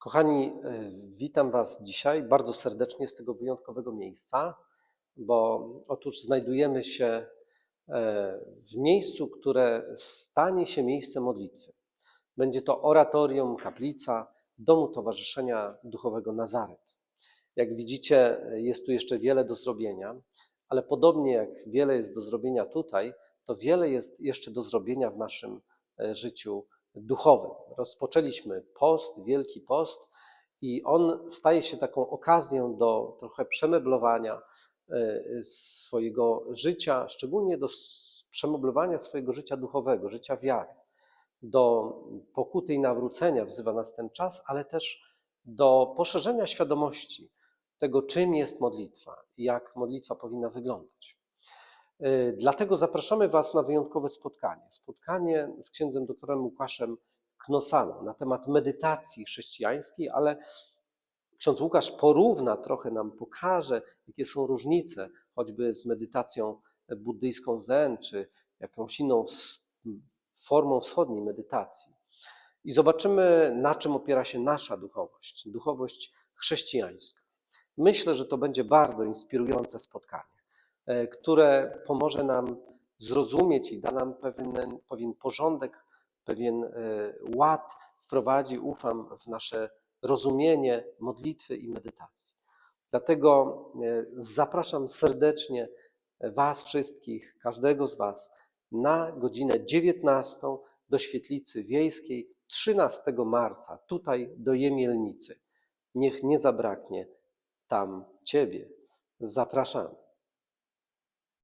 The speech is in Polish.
Kochani, e, witam Was dzisiaj bardzo serdecznie z tego wyjątkowego miejsca, bo otóż znajdujemy się e, w miejscu, które stanie się miejscem modlitwy. Będzie to oratorium, kaplica Domu Towarzyszenia Duchowego Nazaret. Jak widzicie, jest tu jeszcze wiele do zrobienia, ale podobnie jak wiele jest do zrobienia tutaj, to wiele jest jeszcze do zrobienia w naszym e, życiu duchowym. Rozpoczęliśmy post, Wielki Post, i on staje się taką okazją do trochę przemeblowania e, swojego życia, szczególnie do przemeblowania swojego życia duchowego, życia wiary. Do pokuty i nawrócenia wzywa nas ten czas, ale też do poszerzenia świadomości tego, czym jest modlitwa i jak modlitwa powinna wyglądać. E, dlatego zapraszamy Was na wyjątkowe spotkanie. Spotkanie z księdzem doktorem Łukaszem Knosaną na temat medytacji chrześcijańskiej, ale ksiądz Łukasz porówna trochę nam, pokaże, jakie są różnice, choćby z medytacją buddyjską Zen, czy jakąś inną formą wschodniej medytacji. I zobaczymy, na czym opiera się nasza duchowość, duchowość chrześcijańska. Myślę, że to będzie bardzo inspirujące spotkanie, które pomoże nam zrozumieć i da nam pewien, pewien porządek pewien e, ład wprowadzi, ufam, w nasze rozumienie modlitwy i medytacji. Dlatego e, zapraszam serdecznie Was wszystkich, każdego z Was, na godzinę 19 do świetlicy wiejskiej 13 marca, tutaj do Jemielnicy. Niech nie zabraknie tam Ciebie. Zapraszamy.